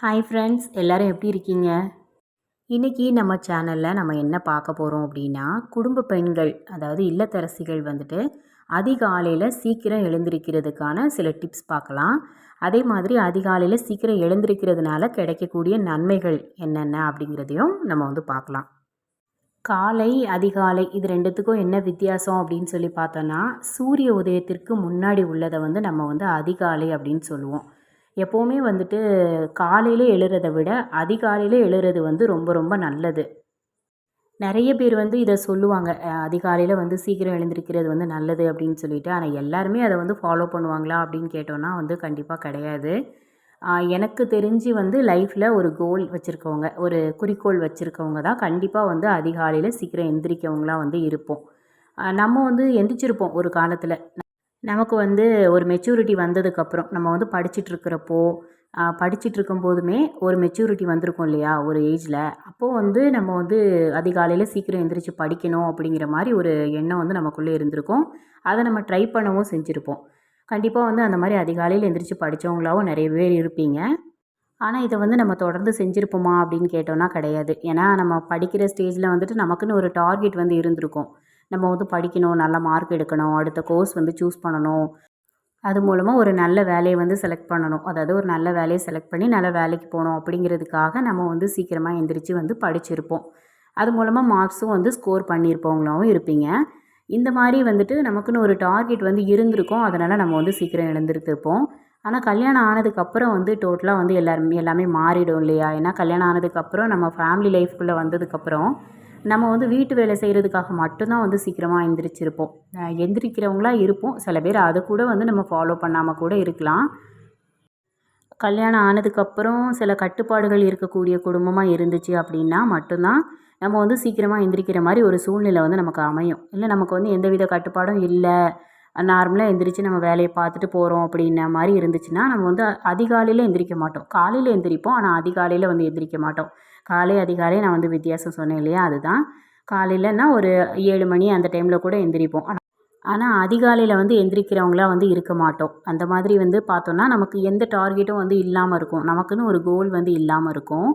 Hi friends எல்லோரும் எப்படி இருக்கீங்க? இன்றைக்கி நம்ம சேனலில் நம்ம என்ன பார்க்க போகிறோம் அப்படின்னா குடும்ப பெண்கள் அதாவது இல்லத்தரசிகள் வந்துட்டு அதிகாலையில் சீக்கிரம் எழுந்திருக்கிறதுக்கான சில டிப்ஸ் பார்க்கலாம். அதே மாதிரி அதிகாலையில் சீக்கிரம் எழுந்திருக்கிறதுனால கிடைக்கக்கூடிய நன்மைகள் என்னென்ன அப்படிங்கிறதையும் நம்ம வந்து பார்க்கலாம். காலை அதிகாலை இது ரெண்டுத்துக்கும் என்ன வித்தியாசம் அப்படின்னு சொல்லி பார்த்தோன்னா சூரிய உதயத்திற்கு முன்னாடி உள்ளதை வந்து நம்ம வந்து அதிகாலை அப்படின்னு சொல்லுவோம். எப்போவுமே வந்துட்டு காலையில் எழுறதை விட அதிகாலையில் எழுறது வந்து ரொம்ப ரொம்ப நல்லது. நிறைய பேர் வந்து இதை சொல்லுவாங்க. அதிகாலையில் வந்து சீக்கிரம் எழுந்திருக்கிறது வந்து நல்லது அப்படின்னு சொல்லிட்டு. ஆனால் எல்லாருமே அதை வந்து ஃபாலோ பண்ணுவாங்களா அப்படின்னு கேட்டோன்னா வந்து கண்டிப்பாக கிடையாது. எனக்கு தெரிஞ்சு வந்து லைஃப்பில் ஒரு கோல் வச்சுருக்கவங்க ஒரு குறிக்கோள் வச்சுருக்கவங்க தான் கண்டிப்பாக வந்து அதிகாலையில் சீக்கிரம் எந்திரிக்கவங்களாம் வந்து இருப்போம். நம்ம வந்து எந்திரிச்சிருப்போம் ஒரு காலத்தில். நமக்கு வந்து ஒரு மெச்சூரிட்டி வந்ததுக்கப்புறம் நம்ம வந்து படிச்சிட்ருக்கிறப்போ படிச்சிட்ருக்கும் போதுமே ஒரு மெச்சூரிட்டி வந்திருக்கும் இல்லையா? ஒரு ஏஜில் அப்போது வந்து நம்ம வந்து அதிகாலையில் சீக்கிரம் எந்திரிச்சு படிக்கணும் அப்படிங்கிற மாதிரி ஒரு எண்ணம் வந்து நமக்குள்ளே இருந்திருக்கும். அதை நம்ம ட்ரை பண்ணவும் செஞ்சுருப்போம். கண்டிப்பாக வந்து அந்த மாதிரி அதிகாலையில் எந்திரிச்சு படித்தவங்களாவும் நிறைய பேர் இருப்பீங்க. ஆனால் இதை வந்து நம்ம தொடர்ந்து செஞ்சுருப்போமா அப்படின்னு கேட்டோன்னா கிடையாது. ஏன்னா நம்ம படிக்கிற ஸ்டேஜில் வந்துட்டு நமக்குன்னு ஒரு டார்கெட் வந்து இருந்திருக்கும். நம்ம வந்து படிக்கணும் நல்ல மார்க் எடுக்கணும் அடுத்த கோர்ஸ் வந்து சூஸ் பண்ணணும். அது மூலமாக ஒரு நல்ல வேலையை வந்து செலக்ட் பண்ணணும். அதாவது ஒரு நல்ல வேலையை செலக்ட் பண்ணி நல்ல வேலைக்கு போகணும் அப்படிங்கிறதுக்காக நம்ம வந்து சீக்கிரமாக எந்திரிச்சு வந்து படிச்சிருப்போம். அது மூலமாக மார்க்ஸும் வந்து ஸ்கோர் பண்ணியிருப்பவங்களாவும் இருப்பீங்க. இந்த மாதிரி வந்துட்டு நமக்குன்னு ஒரு டார்கெட் வந்து இருந்திருக்கும். அதனால் நம்ம வந்து சீக்கிரம் எழுந்திருத்திருப்போம். ஆனால் கல்யாணம் ஆனதுக்கப்புறம் வந்து டோட்டலாக வந்து எல்லாருமே எல்லாமே மாறிடும் இல்லையா? ஏன்னா கல்யாணம் ஆனதுக்கப்புறம் நம்ம ஃபேமிலி லைஃப்குள்ளே வந்ததுக்கப்புறம் நம்ம வந்து வீட்டு வேலை செய்கிறதுக்காக மட்டும்தான் வந்து சீக்கிரமாக எந்திரிச்சிருப்போம். எந்திரிக்கிறவங்களாக இருப்போம். சில பேர் அதை கூட வந்து நம்ம ஃபாலோ பண்ணாமல் கூட இருக்கலாம். கல்யாணம் ஆனதுக்கப்புறம் சில கட்டுப்பாடுகள் இருக்கக்கூடிய குடும்பமாக இருந்துச்சு அப்படின்னா மட்டும்தான் நம்ம வந்து சீக்கிரமாக எந்திரிக்கிற மாதிரி ஒரு சூழ்நிலை வந்து நமக்கு அமையும். இல்லை நமக்கு வந்து எந்தவித கட்டுப்பாடும் இல்லை. நார்மலாக எந்திரிச்சு நம்ம வேலையை பார்த்துட்டு போகிறோம் அப்படின்ன மாதிரி இருந்துச்சுன்னா நம்ம வந்து அதிகாலையில் எந்திரிக்க மாட்டோம். காலையில் எந்திரிப்போம் ஆனால் அதிகாலையில் வந்து எந்திரிக்க மாட்டோம். காலை அதிகாலை நான் வந்து வித்தியாசம் சொன்னேன் இல்லையா? அதுதான். காலையிலன்னா ஒரு ஏழு மணி அந்த டைமில் கூட எந்திரிப்போம். ஆனால் அதிகாலையில் வந்து எந்திரிக்கிறவங்களாம் வந்து இருக்க மாட்டோம். அந்த மாதிரி வந்து பார்த்தோன்னா நமக்கு எந்த டார்கெட்டும் வந்து இல்லாமல் இருக்கும். நமக்குன்னு ஒரு கோல் வந்து இல்லாமல் இருக்கும்.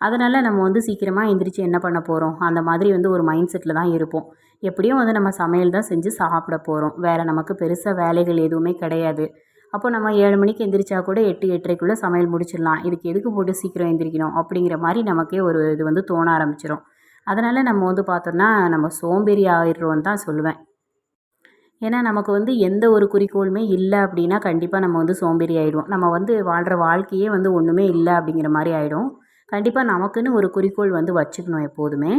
அதனால் நம்ம வந்து சீக்கிரமாக எந்திரிச்சு என்ன பண்ண போகிறோம் அந்த மாதிரி வந்து ஒரு மைண்ட் செட்டில் தான் இருப்போம். எப்படியும் வந்து நம்ம சமையல் தான் செஞ்சு சாப்பிட போகிறோம் வேறு நமக்கு பெருசாக வேலைகள் எதுவுமே கிடையாது. அப்போ நம்ம ஏழு மணிக்கு எந்திரிச்சா கூட எட்டு எட்டரைக்குள்ளே சமையல் முடிச்சிடலாம். இதுக்கு எதுக்கு போட்டு சீக்கிரம் எந்திரிக்கணும்? அப்படிங்கிற மாதிரி நமக்கே ஒரு இது வந்து தோண ஆரம்பிச்சிடும் அதனால் நம்ம வந்து பார்த்தோன்னா நம்ம சோம்பேறி ஆயிடுறோன்னு தான் சொல்லுவேன். ஏன்னா நமக்கு வந்து எந்த ஒரு குறிக்கோளுமே இல்லை அப்படின்னா கண்டிப்பாக நம்ம வந்து சோம்பேறி ஆகிடுவோம் நம்ம வந்து வாழ்கிற வாழ்க்கையே வந்து ஒன்றுமே இல்லை அப்படிங்கிற மாதிரி ஆகிடும் கண்டிப்பாக நமக்குன்னு ஒரு குறிக்கோள் வந்து வச்சுக்கணும் எப்போதுமே.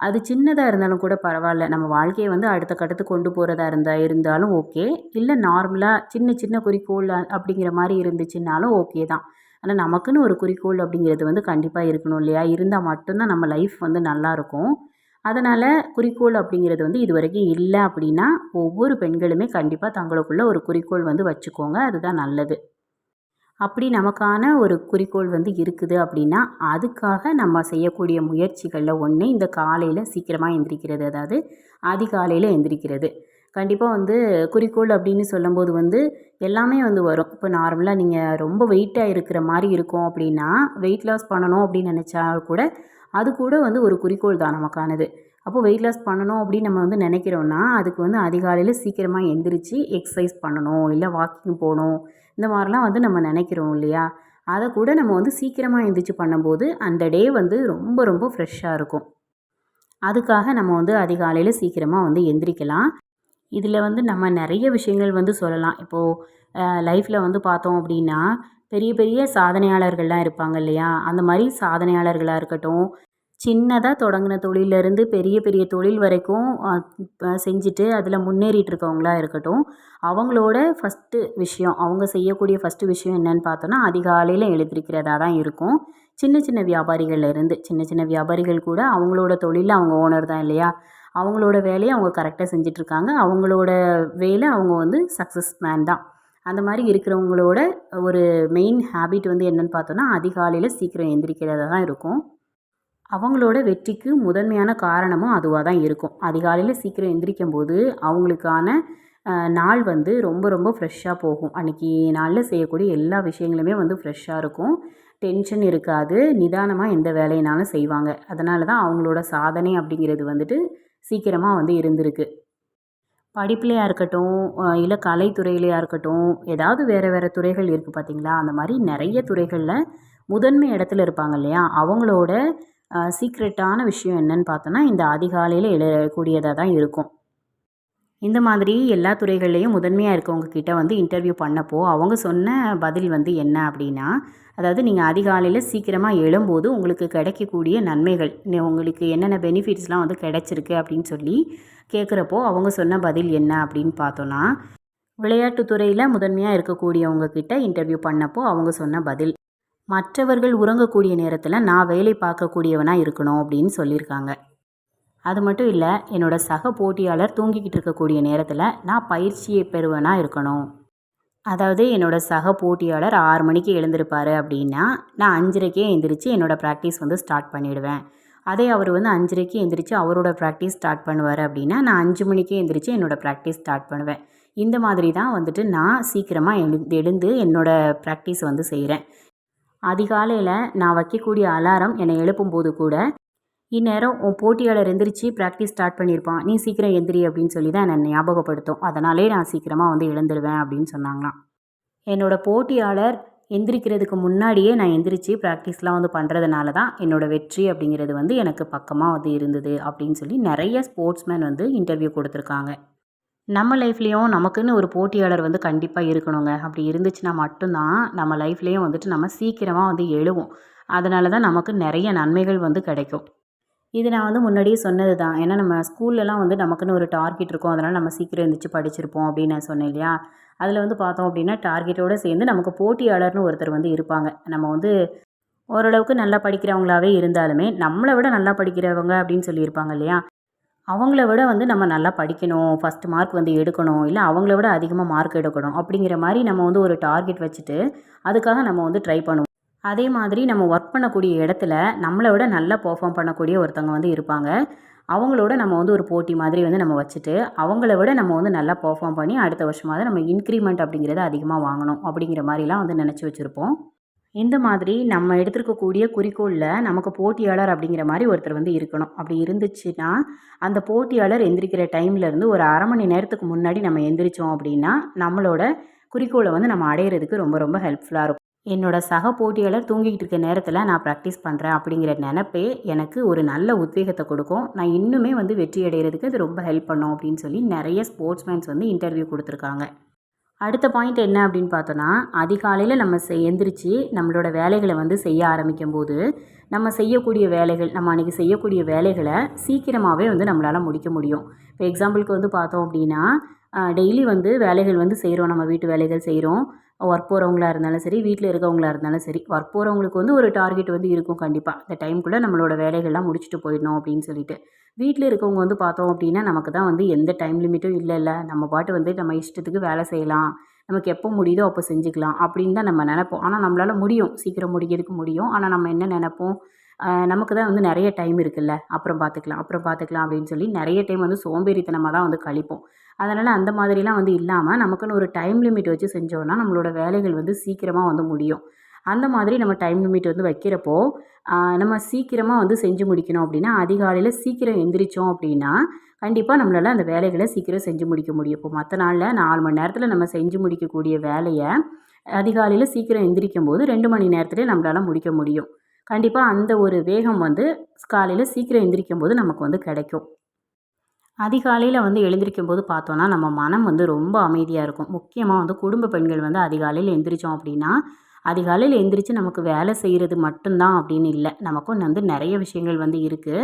அது சின்னதாக இருந்தாலும் கூட பரவாயில்ல. நம்ம வாழ்க்கையை வந்து அடுத்த கட்டத்துக்கு கொண்டு போகிறதா இருந்தால் இருந்தாலும் ஓகே. இல்லை நார்மலாக சின்ன சின்ன குறிக்கோள் அப்படிங்கிற மாதிரி இருந்துச்சுன்னாலும் ஓகே தான். ஆனால் நமக்குன்னு ஒரு குறிக்கோள் அப்படிங்கிறது வந்து கண்டிப்பாக இருக்கணும் இல்லையா? இருந்தால் மட்டும்தான் நம்ம லைஃப் வந்து நல்லாயிருக்கும் அதனால் குறிக்கோள் அப்படிங்கிறது வந்து இது வரைக்கும் இல்லை அப்படின்னா ஒவ்வொரு பெண்களுமே கண்டிப்பாக தங்களுக்குள்ள ஒரு குறிக்கோள் வந்து வச்சுக்கோங்க. அதுதான் நல்லது. அப்படி நமக்கான ஒரு குறிக்கோள் வந்து இருக்குது அப்படின்னா அதுக்காக நம்ம செய்யக்கூடிய முயற்சிகளில் ஒன்று இந்த காலையில் சீக்கிரமாக எந்திரிக்கிறது. அதாவது அதிகாலையில் எந்திரிக்கிறது. கண்டிப்பாக வந்து குறிக்கோள் அப்படின்னு சொல்லும்போது வந்து எல்லாமே வந்து வரும். இப்போ நார்மலாக நீங்கள் ரொம்ப வெயிட்டாக இருக்கிற மாதிரி இருக்கும் அப்படின்னா வெயிட் லாஸ் பண்ணணும் அப்படின்னு நினச்சா கூட அது கூட வந்து ஒரு குறிக்கோள் தான் நமக்கானது. அப்போது வெயிட் லாஸ் பண்ணணும் அப்படின்னு நம்ம வந்து நினைக்கிறோன்னா அதுக்கு வந்து அதிகாலையில் சீக்கிரமாக எந்திரிச்சு எக்ஸசைஸ் பண்ணணும். இல்லை வாக்கிங் போகணும். இந்த மாதிரிலாம் வந்து நம்ம நினைக்கிறோம் இல்லையா? அதை கூட நம்ம வந்து சீக்கிரமாக எழுந்திரிச்சு பண்ணும்போது அந்த டே வந்து ரொம்ப ரொம்ப ஃப்ரெஷ்ஷாக இருக்கும். அதுக்காக நம்ம வந்து அதிகாலையில் சீக்கிரமாக வந்து எந்திரிக்கலாம். இதில் வந்து நம்ம நிறைய விஷயங்கள் வந்து சொல்லலாம். இப்போது லைஃப்பில் வந்து பார்த்தோம் அப்படின்னா பெரிய பெரிய சாதனையாளர்கள்லாம் இருப்பாங்க இல்லையா? அந்த மாதிரி சாதனையாளர்களாக இருக்கட்டும் சின்னதாக தொடங்கின தொழிலேருந்து பெரிய பெரிய தொழில் வரைக்கும் செஞ்சுட்டு அதில் முன்னேறிகிட்ருக்கவங்களா இருக்கட்டும் அவங்களோட ஃபஸ்ட்டு விஷயம் அவங்க செய்யக்கூடிய ஃபஸ்ட்டு விஷயம் என்னன்னு பார்த்தோன்னா அதிகாலையில் எழுதிருக்கிறதா தான் இருக்கும். சின்ன சின்ன வியாபாரிகள்லேருந்து சின்ன சின்ன வியாபாரிகள் கூட அவங்களோட தொழிலில் அவங்க ஓனர் தான் இல்லையா? அவங்களோட வேலையை அவங்க கரெக்டாக செஞ்சிட்ருக்காங்க அவங்களோட வேலை அவங்க வந்து சக்ஸஸ் மேன் தான். அந்த மாதிரி இருக்கிறவங்களோட ஒரு மெயின் ஹேபிட் வந்து என்னென்னு பார்த்தோன்னா அதிகாலையில் சீக்கிரம் எந்திரிக்கிறதா தான் இருக்கும். அவங்களோட வெற்றிக்கு முதன்மையான காரணமும் அதுவாக தான் இருக்கும். அதிகாலையில் சீக்கிரம் எந்திரிக்கும் போது அவங்களுக்கான நாள் வந்து ரொம்ப ரொம்ப ஃப்ரெஷ்ஷாக போகும். அன்றைக்கி நாளில் செய்யக்கூடிய எல்லா விஷயங்களுமே வந்து ஃப்ரெஷ்ஷாக இருக்கும். டென்ஷன் இருக்காது. நிதானமாக எந்த வேலையினாலும் செய்வாங்க. அதனால தான் அவங்களோட சாதனை அப்படிங்கிறது வந்துட்டு சீக்கிரமாக வந்து இருந்திருக்கு. படிப்புலையாக இருக்கட்டும் இல்லை கலைத்துறையிலையாக இருக்கட்டும் ஏதாவது வேறு வேறு துறைகள் இருக்குது பார்த்தீங்களா அந்த மாதிரி நிறைய துறைகளில் முதன்மை இடத்துல இருப்பாங்க இல்லையா? அவங்களோட சீக்ரெட்டான விஷயம் என்னன்னு பார்த்தோன்னா இந்த அதிகாலையில் எழக்கூடியதாக தான் இருக்கும். இந்த மாதிரி எல்லா துறைகள்லேயும் முதன்மையாக இருக்கவங்க கிட்ட வந்து இன்டர்வியூ பண்ணப்போ அவங்க சொன்ன பதில் வந்து என்ன அப்படின்னா அதாவது நீங்கள் அதிகாலையில் சீக்கிரமாக எழும்போது உங்களுக்கு கிடைக்கக்கூடிய நன்மைகள் உங்களுக்கு என்னென்ன பெனிஃபிட்ஸ்லாம் வந்து கிடைச்சிருக்கு அப்படின்னு சொல்லி கேட்குறப்போ அவங்க சொன்ன பதில் என்ன அப்படின்னு பார்த்தோன்னா விளையாட்டுத்துறையில் முதன்மையாக இருக்கக்கூடியவங்க கிட்ட இன்டர்வியூ பண்ணப்போ அவங்க சொன்ன பதில். மற்றவர்கள் உறங்கக்கூடிய நேரத்தில் நான் வேலை பார்க்கக்கூடியவனாக இருக்கணும் அப்படின்னு சொல்லியிருக்காங்க. அது மட்டும் இல்லை என்னோட சக போட்டியாளர் தூங்கிக்கிட்டு இருக்கக்கூடிய நேரத்தில் நான் பயிற்சியை பெறுவனாக இருக்கணும். அதாவது என்னோட சக போட்டியாளர் ஆறு மணிக்கு எழுந்திருப்பாரு அப்படின்னா நான் அஞ்சரைக்கே எழுந்திரிச்சு என்னோடய ப்ராக்டிஸ் வந்து ஸ்டார்ட் பண்ணிவிடுவேன் அதே அவர் வந்து அஞ்சரைக்கு எந்திரிச்சு அவரோட ப்ராக்டிஸ் ஸ்டார்ட் பண்ணுவார் அப்படின்னா நான் அஞ்சு மணிக்கே எந்திரிச்சு என்னோடய ப்ராக்டிஸ் ஸ்டார்ட் பண்ணுவேன். இந்த மாதிரி தான் வந்துட்டு நான் சீக்கிரமாக எழுந்து எழுந்து என்னோடய ப்ராக்டிஸ் வந்து செய்கிறேன் அதிகாலையில் நான் வைக்கக்கூடிய அலாரம் என்னை எழுப்பும்போது கூட இந்நேரம் உன் போட்டியாளர் எந்திரிச்சு ப்ராக்டிஸ் ஸ்டார்ட் பண்ணியிருப்பான் நீ சீக்கிரம் எந்திரி அப்படின்னு சொல்லி தான் என்னை ஞாபகப்படுத்தும். அதனாலே நான் சீக்கிரமாக வந்து எழுந்துருவேன் அப்படின்னு சொன்னாங்களாம். என்னோட போட்டியாளர் எந்திரிக்கிறதுக்கு முன்னாடியே நான் எந்திரிச்சு ப்ராக்டிஸ்லாம் வந்து பண்ணுறதுனால தான் என்னோட வெற்றி அப்படிங்கிறது வந்து எனக்கு பக்கமாக வந்து இருந்தது அப்படின்னு சொல்லி நிறைய ஸ்போர்ட்ஸ்மேன் வந்து இன்டர்வியூ கொடுத்துருக்காங்க. நம்ம லைஃப்லேயும் நமக்குன்னு ஒரு போட்டியாளர் வந்து கண்டிப்பாக இருக்கணுங்க. அப்படி இருந்துச்சுன்னா மட்டும்தான் நம்ம லைஃப்லேயும் வந்துட்டு நம்ம சீக்கிரமாக வந்து எழுவோம். அதனால தான் நமக்கு நிறைய நன்மைகள் வந்து கிடைக்கும். இது நான் வந்து முன்னாடியே சொன்னது தான் ஏன்னா நம்ம ஸ்கூல்லலாம் வந்து நமக்குன்னு ஒரு டார்கெட் இருக்கும். அதனால் நம்ம சீக்கிரம் எழுந்திரிச்சு படிச்சிருப்போம் அப்படின்னு நான் சொன்னேன் இல்லையா? அதில் வந்து பார்த்தோம் அப்படின்னா டார்கெட்டோடு சேர்ந்து நமக்கு போட்டியாளர்னு ஒருத்தர் வந்து இருப்பாங்க. நம்ம வந்து ஓரளவுக்கு நல்லா படிக்கிறவங்களாவே இருந்தாலுமே நம்மளை விட நல்லா படிக்கிறவங்க அப்படின்னு சொல்லியிருப்பாங்க இல்லையா? அவங்கள விட வந்து நம்ம நல்லா படிக்கணும் ஃபஸ்ட்டு மார்க் வந்து எடுக்கணும் இல்லை அவங்கள விட அதிகமாக மார்க் எடுக்கணும் அப்படிங்கிற மாதிரி நம்ம வந்து ஒரு டார்கெட் வச்சுட்டு அதுக்காக நம்ம வந்து ட்ரை பண்ணுவோம். அதே மாதிரி நம்ம ஒர்க் பண்ணக்கூடிய இடத்துல நம்மளை விட நல்லா பெர்ஃபார்ம் பண்ணக்கூடிய ஒருத்தவங்க வந்து இருப்பாங்க. அவங்களோட நம்ம வந்து ஒரு போட்டி மாதிரி வந்து நம்ம வச்சுட்டு அவங்கள விட நம்ம வந்து நல்லா பெர்ஃபார்ம் பண்ணி அடுத்த வருஷமாவது நம்ம இன்க்ரிமெண்ட் அப்படிங்கிறத அதிகமாக வாங்கணும் அப்படிங்கிற மாதிரிலாம் வந்து நினச்சி வச்சுருப்போம். இந்த மாதிரி நம்ம எடுத்திருக்கக்கூடிய குறிக்கோளில் நமக்கு போட்டியாளர் அப்படிங்கிற மாதிரி ஒருத்தர் வந்து இருக்கணும். அப்படி இருந்துச்சுன்னா அந்த போட்டியாளர் எந்திரிக்கிற டைம்லேருந்து ஒரு அரை மணி நேரத்துக்கு முன்னாடி நம்ம எந்திரிச்சோம் அப்படின்னா நம்மளோட குறிக்கோளை வந்து நம்ம அடையிறதுக்கு ரொம்ப ரொம்ப ஹெல்ப்ஃபுல்லாக இருக்கும். என்னோட சக போட்டியாளர் தூங்கிக்கிட்டு இருக்க நேரத்தில் நான் ப்ராக்டிஸ் பண்ணுறேன் அப்படிங்கிற நினப்பே எனக்கு ஒரு நல்ல உத்வேகத்தை கொடுக்கும். நான் இன்னுமே வந்து வெற்றி அடைகிறதுக்கு அது ரொம்ப ஹெல்ப் பண்ணும் அப்படின்னு சொல்லி நிறைய ஸ்போர்ட்ஸ்மேன்ஸ் வந்து இன்டர்வியூ கொடுத்துருக்காங்க. அடுத்த பாயிண்ட் என்ன அப்படின்னு பார்த்தோன்னா அதிகாலையில் நம்ம செய் எந்திரிச்சு நம்மளோட வேலைகளை வந்து செய்ய ஆரம்பிக்கும் போது நம்ம செய்யக்கூடிய வேலைகள் நம்ம அன்றைக்கி செய்யக்கூடிய வேலைகளை சீக்கிரமாகவே வந்து நம்மளால் முடிக்க முடியும். இப்போ எக்ஸாம்பிளுக்கு வந்து பார்த்தோம் அப்படின்னா டெய்லி வந்து வேலைகள் வந்து செய்கிறோம் நம்ம வீட்டு வேலைகள் செய்கிறோம் ஒர்க் போகிறவங்களா இருந்தாலும் சரி வீட்டில் இருக்கவங்களா இருந்தாலும் சரி ஒர்க் போகிறவங்களுக்கு வந்து ஒரு டார்கெட் வந்து இருக்கும் கண்டிப்பாக இந்த டைம்குள்ளே நம்மளோட வேலைகள்லாம் முடிச்சுட்டு போயிடணும் அப்படின்னு சொல்லிட்டு. வீட்டில் இருக்கவங்க வந்து பார்த்தோம் அப்படின்னா நமக்கு தான் வந்து எந்த டைம் லிமிட்டும் இல்லை இல்லை நம்ம பாட்டு வந்து நம்ம இஷ்டத்துக்கு வேலை செய்யலாம். நமக்கு எப்போ முடியுதோ அப்போ செஞ்சுக்கலாம் அப்படின்னு தான் நம்ம நினைப்போம். ஆனால் நம்மளால் முடியும். சீக்கிரம் முடிக்கிறதுக்கு முடியும். ஆனால் நம்ம என்ன நினைப்போம்? நமக்கு தான் வந்து நிறைய டைம் இருக்குல்ல. அப்புறம் பார்த்துக்கலாம் அப்புறம் பார்த்துக்கலாம் அப்படின்னு சொல்லி நிறைய டைம் வந்து சோம்பேறித்தனமாக தான் வந்து கழிப்போம். அதனால் அந்த மாதிரிலாம் வந்து இல்லாமல் நமக்குன்னு ஒரு டைம் லிமிட் வச்சு செஞ்சோன்னா நம்மளோட வேலைகள் வந்து சீக்கிரமாக வந்து முடியும். அந்த மாதிரி நம்ம டைம் லிமிட் வந்து வைக்கிறப்போ நம்ம சீக்கிரமாக வந்து செஞ்சு முடிக்கணும் அப்படின்னா அதிகாலையில் சீக்கிரம் எந்திரிச்சோம் அப்படின்னா கண்டிப்பாக நம்மளால் அந்த வேலைகளை சீக்கிரம் செஞ்சு முடிக்க முடியும். இப்போ மற்ற நாளில் நாலு மணி நேரத்தில் நம்ம செஞ்சு முடிக்கக்கூடிய வேலையை அதிகாலையில் சீக்கிரம் எந்திரிக்கும் போது ரெண்டு மணி நேரத்துலேயே நம்மளால் முடிக்க முடியும். கண்டிப்பாக அந்த ஒரு வேகம் வந்து காலையில் சீக்கிரம் எந்திரிக்கும் போது நமக்கு வந்து கிடைக்கும். அதிகாலையில் வந்து எழுந்திரிக்கும் போது பார்த்தோன்னா நம்ம மனம் வந்து ரொம்ப அமைதியாக இருக்கும். முக்கியமாக வந்து குடும்ப பெண்கள் வந்து அதிகாலையில் எந்திரிச்சோம் அப்படின்னா அதிகாலையில் எந்திரிச்சு நமக்கு வேலை செய்கிறது மட்டும்தான் அப்படின்னு இல்லை. நமக்கும் வந்து நிறைய விஷயங்கள் வந்து இருக்குது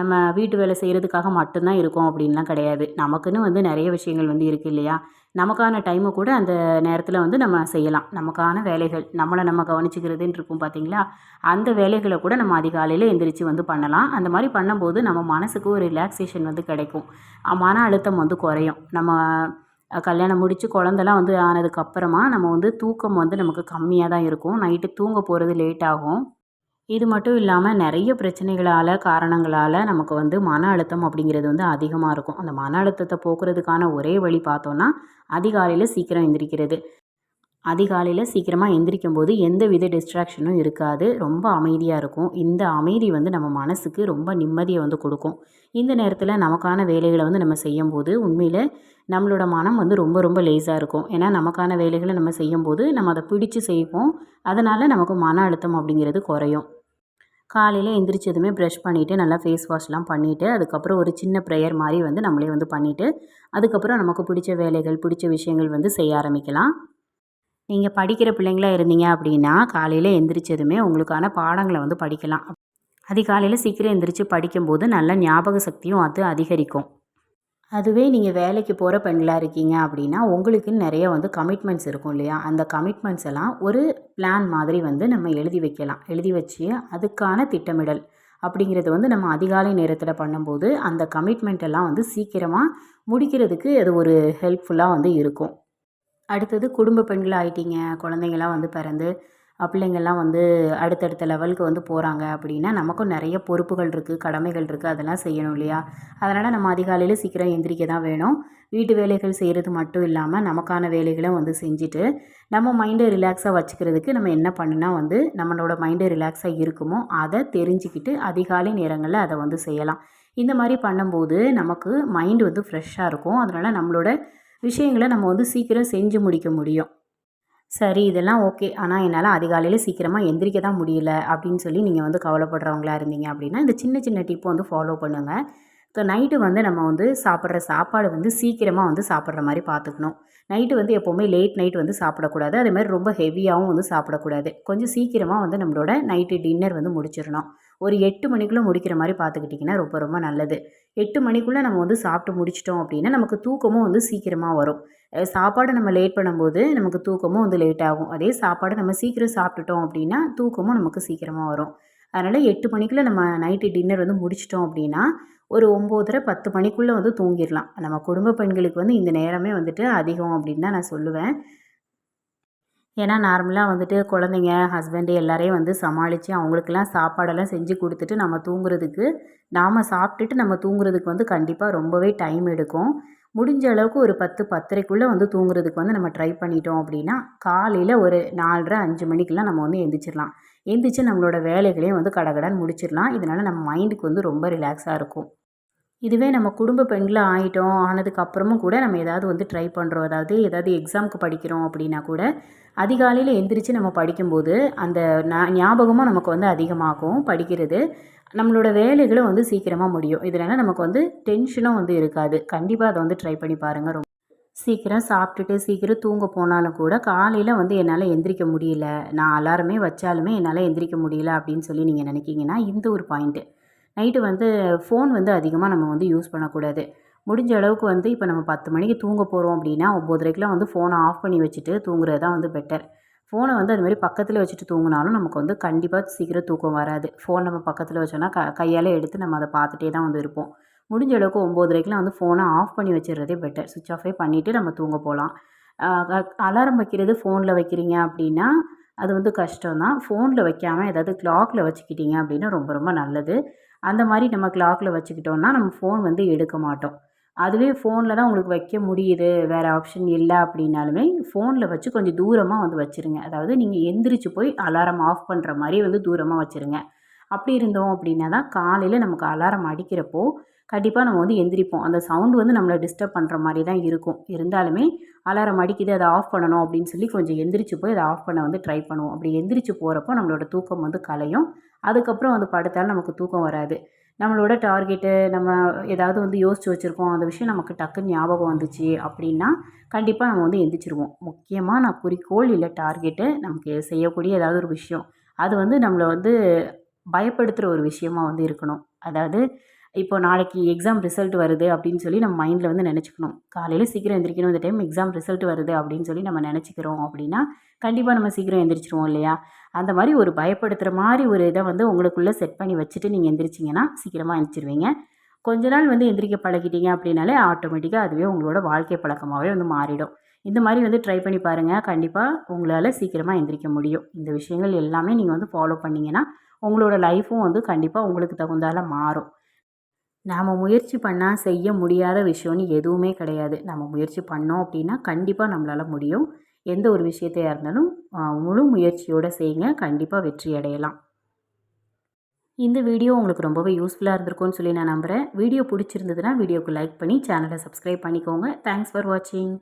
நம்ம வீட்டு வேலை செய்கிறதுக்காக மட்டும்தான் இருக்கோம் அப்படின்லாம் கிடையாது. நமக்குன்னு வந்து நிறைய விஷயங்கள் வந்து இருக்குது இல்லையா? நமக்கான டைமை கூட அந்த நேரத்தில் வந்து நம்ம செய்யலாம். நமக்கான வேலைகள் நம்மளை நம்ம கவனிச்சுக்கிறதுன்னு இருக்கும் பார்த்தீங்களா அந்த வேலைகளை கூட நம்ம அதிகாலையில் எந்திரிச்சு வந்து பண்ணலாம். அந்த மாதிரி பண்ணும்போது நம்ம மனசுக்கு ஒரு ரிலாக்ஸேஷன் வந்து கிடைக்கும். மன அழுத்தம் வந்து குறையும். நம்ம கல்யாணம் முடித்து குழந்தெல்லாம் வந்து ஆனதுக்கப்புறமா நம்ம வந்து தூக்கம் வந்து நமக்கு கம்மியாக தான் இருக்கும். நைட்டு தூங்க போகிறது லேட் ஆகும். இது மட்டும் இல்லாமல் நிறைய பிரச்சனைகளால் காரணங்களால் நமக்கு வந்து மன அழுத்தம் அப்படிங்கிறது வந்து அதிகமாக இருக்கும். அந்த மன அழுத்தத்தை போக்குறதுக்கான ஒரே வழி பார்த்தோன்னா அதிகாலையில் சீக்கிரம் எந்திரிக்கிறது. அதிகாலையில் சீக்கிரமாக எந்திரிக்கும் போது எந்த வித டிஸ்ட்ராக்ஷனும் இருக்காது. ரொம்ப அமைதியாக இருக்கும். இந்த அமைதி வந்து நம்ம மனசுக்கு ரொம்ப நிம்மதியை வந்து கொடுக்கும். இந்த நேரத்தில் நமக்கான வேலைகளை வந்து நம்ம செய்யும்போது உண்மையில் நம்மளோட மனம் வந்து ரொம்ப ரொம்ப லேஸாக இருக்கும். ஏன்னா நமக்கான வேலைகளை நம்ம செய்யும்போது நம்ம அதை பிடிச்சு செய்வோம். அதனால் நமக்கு மன அழுத்தம் அப்படிங்கிறது குறையும். காலையில் எந்திரிச்சதுமே ப்ரெஷ் பண்ணிவிட்டு நல்லா ஃபேஸ் வாஷ்லாம் பண்ணிவிட்டு அதுக்கப்புறம் ஒரு சின்ன ப்ரேயர் மாதிரி வந்து நம்மளே வந்து பண்ணிவிட்டு அதுக்கப்புறம் நமக்கு பிடிச்ச வேலைகள் பிடிச்ச விஷயங்கள் வந்து செய்ய ஆரம்பிக்கலாம். நீங்கள் படிக்கிற பிள்ளைங்களாக இருந்தீங்க அப்படின்னா காலையில் எந்திரிச்சதுமே உங்களுக்கான பாடங்களை வந்து படிக்கலாம். அதிகாலையில் சீக்கிரம் எந்திரிச்சு படிக்கும்போது நல்ல ஞாபக சக்தியும் அது அதிகரிக்கும். அதுவே நீங்கள் வேலைக்கு போகிற பெண்களாக இருக்கீங்க அப்படின்னா உங்களுக்குன்னு நிறைய வந்து கமிட்மெண்ட்ஸ் இருக்கும் இல்லையா? அந்த கமிட்மெண்ட்ஸ் எல்லாம் ஒரு பிளான் மாதிரி வந்து நம்ம எழுதி வைக்கலாம். எழுதி வச்சு அதுக்கான திட்டமிடல் அப்படிங்கிறது வந்து நம்ம அதிகாலை நேரத்தில் பண்ணும்போது அந்த கமிட்மெண்ட் எல்லாம் வந்து சீக்கிரமாக முடிக்கிறதுக்கு அது ஒரு ஹெல்ப்ஃபுல்லாக வந்து இருக்கும். அடுத்தது குடும்ப பெண்கள் ஆகிட்டீங்க குழந்தைங்கள்லாம் வந்து பிறந்து பிள்ளைங்கள்லாம் வந்து அடுத்தடுத்த லெவலுக்கு வந்து போகிறாங்க அப்படின்னா நமக்கும் நிறைய பொறுப்புகள் இருக்குது கடமைகள் இருக்குது அதெல்லாம் செய்யணும் இல்லையா? அதனால் நம்ம அதிகாலையில் சீக்கிரம் எந்திரிக்க தான் வேணும். வீட்டு வேலைகள் செய்கிறது மட்டும் இல்லாமல் நமக்கான வேலைகளும் வந்து செஞ்சுட்டு நம்ம மைண்டை ரிலாக்ஸாக வச்சுக்கிறதுக்கு நம்ம என்ன பண்ணுனா வந்து நம்மளோட மைண்டு ரிலாக்ஸாக இருக்குமோ அதை தெரிஞ்சுக்கிட்டு அதிகாலை நேரங்களில் அதை வந்து செய்யலாம். இந்த மாதிரி பண்ணும்போது நமக்கு மைண்டு வந்து ஃப்ரெஷ்ஷாக இருக்கும். அதனால் நம்மளோட விஷயங்களை நம்ம வந்து சீக்கிரம் செஞ்சு முடிக்க முடியும். சரி இதெல்லாம் ஓகே. ஆனால் என்னால் அதிகாலையில் சீக்கிரமாக எந்திரிக்க தான் முடியல அப்படின்னு சொல்லி நீங்கள் வந்து கவலைப்படுறவங்களா இருந்தீங்க அப்படின்னா இந்த சின்ன சின்ன டிப்பை வந்து ஃபாலோ பண்ணுங்கள் இப்போ நைட்டு வந்து நம்ம வந்து சாப்பிட்ற சாப்பாடு வந்து சீக்கிரமாக வந்து சாப்பிட்ற மாதிரி பார்த்துக்கணும். நைட்டு வந்து எப்போவுமே லேட் நைட் வந்து சாப்பிடக்கூடாது. அதே மாதிரி ரொம்ப ஹெவியாகவும் வந்து சாப்பிடக்கூடாது. கொஞ்சம் சீக்கிரமாக வந்து நம்மளோட நைட்டு டின்னர் வந்து முடிச்சிடணும். ஒரு எட்டு மணிக்குள்ளே முடிக்கிற மாதிரி பார்த்துக்கிட்டிங்கன்னா ரொம்ப ரொம்ப நல்லது. எட்டு மணிக்குள்ளே நம்ம வந்து சாப்பிட்டு முடிச்சிட்டோம் அப்படின்னா நமக்கு தூக்கமும் வந்து சீக்கிரமாக வரும். சாப்பாடு நம்ம லேட் பண்ணும்போது நமக்கு தூக்கமும் வந்து லேட் ஆகும். அதே சாப்பாடு நம்ம சீக்கிரம் சாப்பிட்டுட்டோம் அப்படின்னா தூக்கமும் நமக்கு சீக்கிரமாக வரும். அதனால் எட்டு மணிக்குள்ளே நம்ம நைட்டு டின்னர் வந்து முடிச்சிட்டோம் அப்படின்னா ஒரு ஒம்போதரை பத்து மணிக்குள்ளே வந்து தூங்கிடலாம். நம்ம குடும்ப பெண்களுக்கு வந்து இந்த நேரமே வந்துட்டு அதிகம் அப்படின்னு தான் நான் சொல்லுவேன். ஏன்னா நார்மலாக வந்துட்டு குழந்தைங்க ஹஸ்பண்டு எல்லாரையும் வந்து சமாளித்து அவங்களுக்கெல்லாம் சாப்பாடெல்லாம் செஞ்சு கொடுத்துட்டு நம்ம தூங்குறதுக்கு நாம் சாப்பிட்டுட்டு நம்ம தூங்குறதுக்கு வந்து கண்டிப்பாக ரொம்பவே டைம் எடுக்கும். முடிஞ்ச அளவுக்கு ஒரு பத்து பத்தரைக்குள்ளே வந்து தூங்குறதுக்கு வந்து நம்ம ட்ரை பண்ணிட்டோம் அப்படின்னா காலையில் ஒரு நாலரை அஞ்சு மணிக்கெலாம் நம்ம வந்து எந்திரிச்சிடலாம். எந்திரிச்சு நம்மளோட வேலைகளையும் வந்து கடகடன் முடிச்சிடலாம். இதனால் நம்ம மைண்டுக்கு வந்து ரொம்ப ரிலாக்ஸாக இருக்கும். இதுவே நம்ம குடும்ப பெண்களாக ஆகிட்டோம் ஆனதுக்கப்புறமும் கூட நம்ம ஏதாவது வந்து ட்ரை பண்ணுறோம் அதாவது ஏதாவது எக்ஸாமுக்கு படிக்கிறோம் அப்படின்னா கூட அதிகாலையில் எந்திரிச்சு நம்ம படிக்கும்போது அந்த ஞாபகமும் நமக்கு வந்து அதிகமாகும் படிக்கிறது. நம்மளோட வேலைகளும் வந்து சீக்கிரமாக முடியும். இதனால் நமக்கு வந்து டென்ஷனும் வந்து இருக்காது. கண்டிப்பாக அதை வந்து ட்ரை பண்ணி பாருங்கள் ரொம்ப சீக்கிரம் சாப்பிட்டுட்டு சீக்கிரம் தூங்க போனாலும் கூட காலையில் வந்து என்னால் எந்திரிக்க முடியல. நான் அலாரமே வச்சாலுமே என்னால் எந்திரிக்க முடியல அப்படின்னு சொல்லி நீங்கள் நினைக்கிங்கன்னா இந்த ஒரு பாயிண்ட்டு நைட்டு வந்து ஃபோன் வந்து அதிகமாக நம்ம வந்து யூஸ் பண்ணக்கூடாது. முடிஞ்ச அளவுக்கு வந்து இப்போ நம்ம பத்து மணிக்கு தூங்க போகிறோம் அப்படின்னா ஒம்போதரைக்கெலாம் வந்து ஃபோனை ஆஃப் பண்ணி வச்சுட்டு தூங்குறது தான் வந்து பெட்டர் ஃபோனை வந்து அது மாதிரி பக்கத்தில் வச்சுட்டு தூங்கினாலும் நமக்கு வந்து கண்டிப்பாக சீக்கிரம் தூக்கம் வராது. ஃபோன் நம்ம பக்கத்தில் வச்சோன்னா க கையால் எடுத்து நம்ம அதை பார்த்துட்டே தான் வந்து இருப்போம். முடிஞ்ச அளவுக்கு ஒம்போதரைக்கெலாம் வந்து ஃபோனை ஆஃப் பண்ணி வச்சிடுறதே பெட்டர் சுவிட்ச் ஆஃபே பண்ணிவிட்டு நம்ம தூங்க போகலாம் அலாரம் வைக்கிறது ஃபோனில் வைக்கிறீங்க அப்படின்னா அது வந்து கஷ்டம் தான் ஃபோனில் வைக்காமல் ஏதாவது கிளாக்கில் வச்சுக்கிட்டீங்க அப்படின்னா ரொம்ப ரொம்ப நல்லது. அந்த மாதிரி நம்ம கிளாக்கில் வச்சுக்கிட்டோம்னா நம்ம ஃபோன் வந்து எடுக்க மாட்டோம். அதுவே ஃபோனில் தான் உங்களுக்கு வைக்க முடியுது. வேறு ஆப்ஷன் இல்லை அப்படின்னாலுமே ஃபோனில் வச்சு கொஞ்சம் தூரமாக வந்து வச்சுருங்க. அதாவது நீங்கள் எந்திரிச்சு போய் அலாரம் ஆஃப் பண்ணுற மாதிரி வந்து தூரமாக வச்சுருங்க. அப்படி இருந்தோம் அப்படின்னா தான் காலையில் நமக்கு அலாரம் அடிக்கிறப்போ கண்டிப்பாக நம்ம வந்து எந்திரிப்போம். அந்த சவுண்டு வந்து நம்மளை டிஸ்டர்ப் பண்ணுற மாதிரி தான் இருக்கும். இருந்தாலுமே அலாரம் அடிக்குது அதை ஆஃப் பண்ணணும் அப்படின்னு சொல்லி கொஞ்சம் எந்திரிச்சு போய் அதை ஆஃப் பண்ண வந்து ட்ரை பண்ணுவோம். அப்படி எந்திரிச்சு போகிறப்போ நம்மளோட தூக்கம் வந்து கலையும். அதுக்கப்புறம் வந்து படுத்தாலும் நமக்கு தூக்கம் வராது. நம்மளோட டார்கெட்டு நம்ம ஏதாவது வந்து யோசித்து வச்சுருக்கோம். அந்த விஷயம் நமக்கு டக்குன்னு ஞாபகம் வந்துச்சு அப்படின்னா கண்டிப்பாக நம்ம வந்து எந்திரிச்சிருவோம். முக்கியமாக நான் குறிக்கோள் இல்லை டார்கெட்டு நமக்கு செய்யக்கூடிய ஏதாவது ஒரு விஷயம். அது வந்து நம்மளை வந்து பயப்படுத்துகிற ஒரு விஷயமா வந்து இருக்கணும். அதாவது இப்போ நாளைக்கு எக்ஸாம் ரிசல்ட் வருது அப்படின்னு சொல்லி நம்ம மைண்டில் வந்து நினச்சிக்கணும். காலையில் சீக்கிரம் எந்திரிக்கணும். இந்த டைம் எக்ஸாம் ரிசல்ட் வருது அப்படின்னு சொல்லி நம்ம நினச்சிக்கிறோம் அப்படின்னா கண்டிப்பாக நம்ம சீக்கிரம் எந்திரிச்சிருவோம் இல்லையா? அந்த மாதிரி ஒரு பயப்படுத்துகிற மாதிரி ஒரு இதை வந்து உங்களுக்குள்ளே செட் பண்ணி வச்சுட்டு நீங்கள் எந்திரிச்சிங்கன்னா சீக்கிரமாக எந்திரிச்சிருவீங்க. கொஞ்ச நாள் வந்து எந்திரிக்க பழகிட்டீங்க அப்படின்னாலே ஆட்டோமேட்டிக்காக அதுவே உங்களோட வாழ்க்கை பழக்கமாகவே வந்து மாறிடும். இந்த மாதிரி வந்து ட்ரை பண்ணி பாருங்கள் கண்டிப்பாக உங்களால் சீக்கிரமாக எந்திரிக்க முடியும். இந்த விஷயங்கள் எல்லாமே நீங்கள் வந்து ஃபாலோ பண்ணிங்கன்னா உங்களோட லைஃப்பும் வந்து கண்டிப்பாக உங்களுக்கு தகுந்தால மாறும். நாம் முயற்சி பண்ணால் செய்ய முடியாத விஷயம்னு எதுவுமே கிடையாது. நம்ம முயற்சி பண்ணோம் அப்படின்னா கண்டிப்பாக நம்மளால் முடியும். எந்த ஒரு விஷயத்தையாக இருந்தாலும் முழு முயற்சியோடு செய்யுங்க கண்டிப்பாக வெற்றி அடையலாம். இந்த வீடியோ உங்களுக்கு ரொம்பவே யூஸ்ஃபுல்லாக இருந்திருக்கும்னு சொல்லி நான் நம்புகிறேன் வீடியோ பிடிச்சிருந்ததுன்னா வீடியோக்கு லைக் பண்ணி சேனலை சப்ஸ்கிரைப் பண்ணிக்கோங்க. தேங்க்ஸ் ஃபார் வாட்சிங்